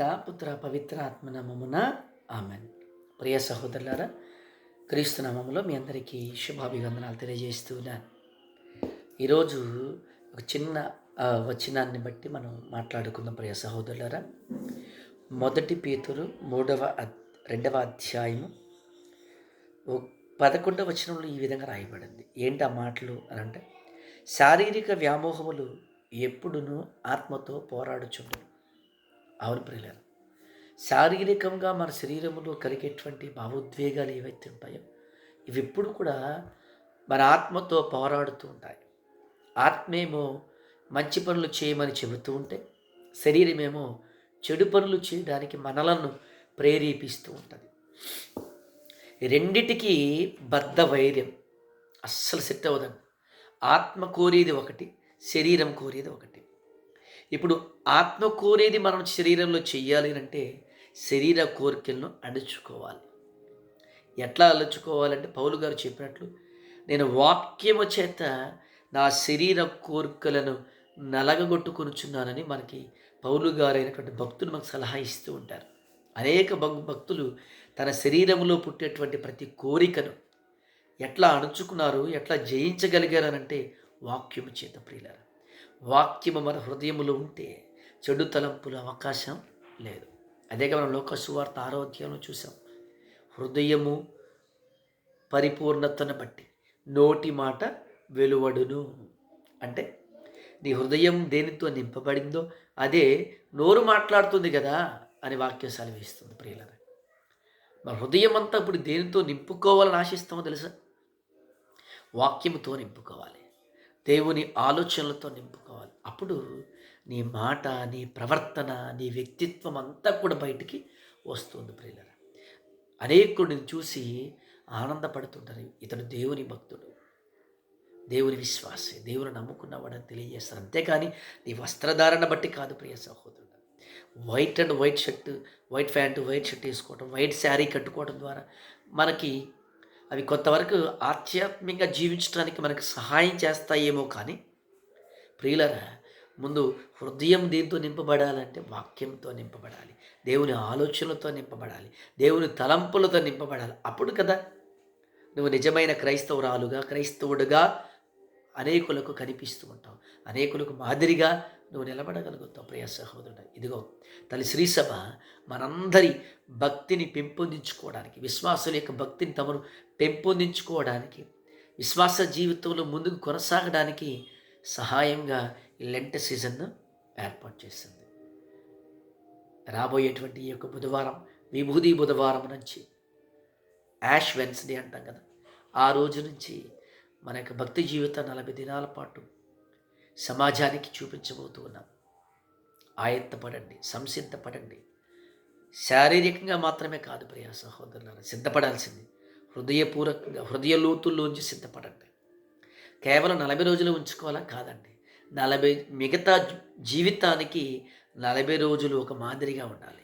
పిత పుత్ర పవిత్ర ఆత్మనామమున ఆమెన్. ప్రియ సహోదరులారా క్రీస్తు నామములో మీ అందరికీ శుభాభివందనాలు తెలియజేస్తున్నాను ఈరోజు ఒక చిన్న వచనాన్ని బట్టి మనం మాట్లాడుకుందాం ప్రియ సహోదరులారా. మొదటి పేతురు మూడవ రెండవ అధ్యాయము ఓ- పదకొండవ వచనంలో ఈ విధంగా రాయబడింది. ఏంటి ఆ మాటలు అని అంటే శారీరక వ్యామోహములు ఎప్పుడునూ ఆత్మతో పోరాడుచుండరు. అవును ప్రియులారు శారీరకంగా మన శరీరంలో కలిగేటువంటి భావోద్వేగాలు ఏవైతే ఉంటాయో ఇవి ఎప్పుడు కూడా మన ఆత్మతో పోరాడుతూ ఉంటాయి. ఆత్మేమో మంచి పనులు చేయమని చెబుతూ ఉంటే శరీరమేమో చెడు పనులు చేయడానికి మనలను ప్రేరేపిస్తూ ఉంటుంది. రెండిటికి బద్ధ వైర్యం అస్సలు సెట్ అవ్వదండి. ఆత్మ కోరేది ఒకటి శరీరం కోరేది ఒకటి. ఇప్పుడు ఆత్మ కోరేది మనం శరీరంలో చెయ్యాలి అంటే శరీర కోరికలను అణుచుకోవాలి. ఎట్లా అలుచుకోవాలంటే పౌలు గారు చెప్పినట్లు నేను వాక్యము చేత నా శరీర కోరికలను నలగగొట్టుకొనుచున్నానని మనకి పౌలు గారైనటువంటి భక్తులు మనకు సలహా ఇస్తూ ఉంటారు. అనేక భక్- భక్తులు తన శరీరంలో పుట్టేటువంటి ప్రతి కోరికను ఎట్లా అణుచుకున్నారు ఎట్లా జయించగలిగారనంటే వాక్యము చేత ప్రియులారు. వాక్యము మన హృదయములు ఉంటే చెడు తలంపుల అవకాశం లేదు. అదే మనం లోక సువార్త ఆరోగ్యంలో చూసాం. హృదయము పరిపూర్ణతను బట్టి నోటి మాట వెలువడును. అంటే నీ హృదయం దేనితో నింపబడిందో అదే నోరు మాట్లాడుతుంది కదా అని వాక్యం సెలవిస్తుంది ప్రియులని మన హృదయం అంతా ఇప్పుడు దేనితో నింపుకోవాలని ఆశిస్తామో తెలుసా? వాక్యముతో నింపుకోవాలి. దేవుని ఆలోచనలతో నింపుకోవాలి. అప్పుడు నీ మాట నీ ప్రవర్తన నీ వ్యక్తిత్వం అంతా కూడా బయటికి వస్తుంది ప్రియులరా. అనేకుడిని చూసి ఆనందపడుతుంటారు ఇతడు దేవుని భక్తుడు. దేవుని విశ్వాసి దేవుని నమ్ముకున్నవాడని తెలియజేస్తారు. అంతేకాని నీ వస్త్రధారణ బట్టి కాదు ప్రియ సహోదరుడు. White and white shirt white pant white shirt వేసుకోవడం వైట్ శారీ కట్టుకోవడం ద్వారా మనకి అవి కొంతవరకు ఆధ్యాత్మికంగా జీవించడానికి మనకు సహాయం చేస్తాయేమో కానీ ప్రియులరా ముందు హృదయం దీంతో నింపబడాలంటే వాక్యంతో నింపబడాలి. దేవుని ఆలోచనలతో నింపబడాలి. దేవుని తలంపులతో నింపబడాలి. అప్పుడు కదా నువ్వు నిజమైన క్రైస్తవురాలుగా క్రైస్తవుడుగా అనేకులకు కనిపిస్తూ ఉంటావు. అనేకులకు మాదిరిగా నువ్వు నిలబడగలుగుతావు ప్రియ సహోదరుడు. ఇదిగో తల్లి శ్రీసభ మనందరి భక్తిని పెంపొందించుకోవడానికి విశ్వాసుల యొక్క భక్తిని తమను పెంపొందించుకోవడానికి విశ్వాస జీవితంలో ముందుకు కొనసాగడానికి సహాయంగా ఈ సీజన్ను ఏర్పాటు చేసింది. రాబోయేటువంటి ఈ యొక్క బుధవారం విభూది బుధవారం నుంచి యాష్ వెన్స్డే అంటాం కదా ఆ రోజు నుంచి మన యొక్క భక్తి జీవితం నలభై దినాల పాటు సమాజానికి చూపించబోతూ ఉన్నాం. ఆయత్తపడండి సంసిద్ధపడండి. శారీరకంగా మాత్రమే కాదు ప్రియా సహోదరులారా సిద్ధపడాల్సింది. హృదయపూర్వకంగా హృదయ లోతుల్లోంచి సిద్ధపడాలి. కేవలం నలభై రోజులు ఉంచుకోవాలా? కాదండి. నలభై మిగతా జీవితానికి నలభై రోజులు ఒక మాదిరిగా ఉండాలి.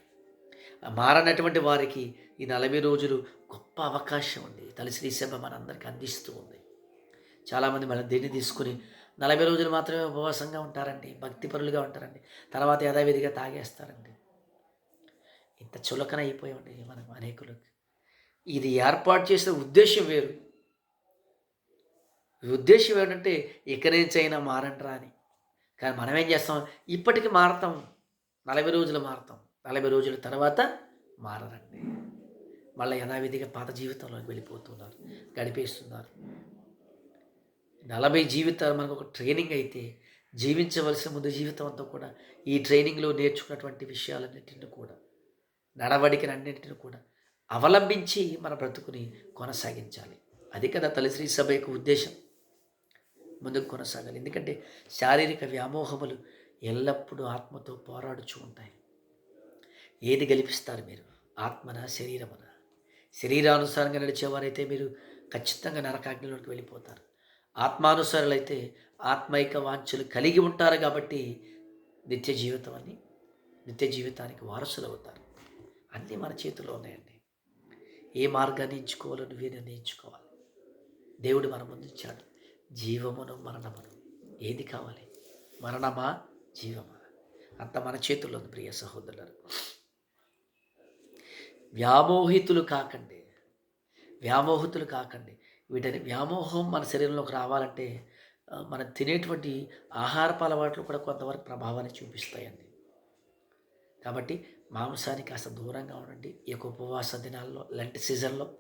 మారనటువంటి వారికి ఈ నలభై రోజులు గొప్ప అవకాశం ఉంది. తల్లి సభ మనందరికీ అందిస్తూ ఉంది. చాలామంది మన దీన్ని తీసుకుని నలభై రోజులు మాత్రమే ఉపవాసంగా ఉంటారండి. భక్తిపరులుగా ఉంటారండి. తర్వాత యథావిధిగా తాగేస్తారండి. ఇంత చులకన అయిపోయామండి మనం అనేకులకు. ఇది ఏర్పాటు చేసిన ఉద్దేశం వేరు. ఉద్దేశం ఏంటంటే ఇక నుంచైనా మారంట్రా అని. కానీ మనం ఏం చేస్తాం? ఇప్పటికి మారతాం. నలభై రోజులు మారతాం. నలభై రోజుల తర్వాత మారరండి. మళ్ళీ యథావిధిగా పాత జీవితంలోకి వెళ్ళిపోతున్నారు. గడిపేస్తున్నారు. నలభై జీవితాలు మనకు ఒక ట్రైనింగ్ అయితే జీవించవలసిన ముందు జీవితం అంతా కూడా ఈ ట్రైనింగ్లో నేర్చుకున్నటువంటి విషయాలన్నింటిని కూడా నడవడికలన్నింటిని కూడా అవలంబించి మన బ్రతుకుని కొనసాగించాలి. అది కదా తలశ్రీ సభ యొక్క ఉద్దేశం. ముందుకు కొనసాగాలి. ఎందుకంటే శారీరక వ్యామోహములు ఎల్లప్పుడూ ఆత్మతో పోరాడుచూ ఉంటాయి. ఏది గెలిపిస్తారు మీరు? ఆత్మన శరీరమన? శరీరానుసారంగా నడిచేవారైతే మీరు ఖచ్చితంగా నరకాగ్నిలోకి వెళ్ళిపోతారు. ఆత్మానుసారులైతే ఆత్మైక వాంఛలు కలిగి ఉంటారు కాబట్టి నిత్య జీవితం అని నిత్య జీవితానికి వారసులు అవుతారు అన్నీ మన చేతిలో ఉన్నాయండి. ఏ మార్గాన్ని ఎంచుకోవాలో నువ్వే నిర్ణయించుకోవాలి. దేవుడు మన ముందుంచాడు జీవమును మరణమును. ఏది కావాలి? మరణమా? జీవమా? అంత మన చేతుల్లో ఉంది ప్రియ సహోదరులు వ్యామోహితులు కాకండి. వ్యామోహితులు కాకండి. వీటిని వ్యామోహం మన శరీరంలోకి రావాలంటే మనం తినేటువంటి ఆహారపు అలవాట్లు కూడా కొంతవరకు ప్రభావాన్ని చూపిస్తాయండి. కాబట్టి మాంసానికి కాస్త దూరంగా ఉండండి. ఈ యొక్క ఉపవాస దినాల్లో లెంట్ సీజన్లో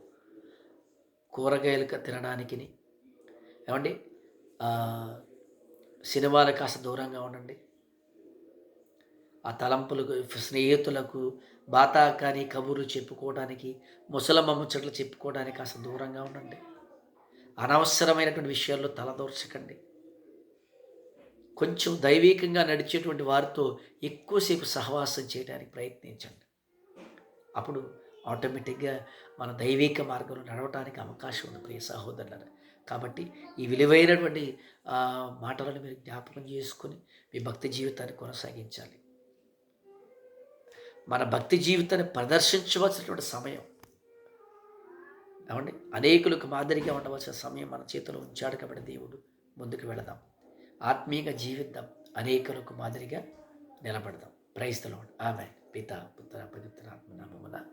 కూరగాయలు తినడానికి ఏమండి? సినిమాలు కాస్త దూరంగా ఉండండి. ఆ తలంపులకు స్నేహితులకు బాతాకాని కబుర్లు చెప్పుకోవడానికి ముసలమ్మ ముచ్చట్లు చెప్పుకోవడానికి కాస్త దూరంగా ఉండండి. అనవసరమైనటువంటి విషయాల్లో తలదోర్చకండి కొంచెం దైవికంగా నడిచేటువంటి వారితో ఎక్కువసేపు సహవాసం చేయడానికి ప్రయత్నించండి. అప్పుడు ఆటోమేటిక్గా మన దైవిక మార్గంలో నడవటానికి అవకాశం ఉంది ప్రియ సహోదరులను కాబట్టి ఈ విలువైనటువంటి మాటలను మీరు జ్ఞాపకం చేసుకొని మీ భక్తి జీవితాన్ని కొనసాగించాలి. మన భక్తి జీవితాన్ని ప్రదర్శించవలసినటువంటి సమయం. ఏమండి? అనేకులకు మాదిరిగా ఉండవలసిన సమయం మన చేతిలో ఉంచాడు కాబట్టి దేవుడు ముందుకు వెళదాం. ఆత్మీయంగా జీవిద్దాం. అనేకులకు మాదిరిగా నిలబడదాం. ప్రైస్తలో ఆమె పిత పుత్ర పవిత్ర ఆత్మ నామమున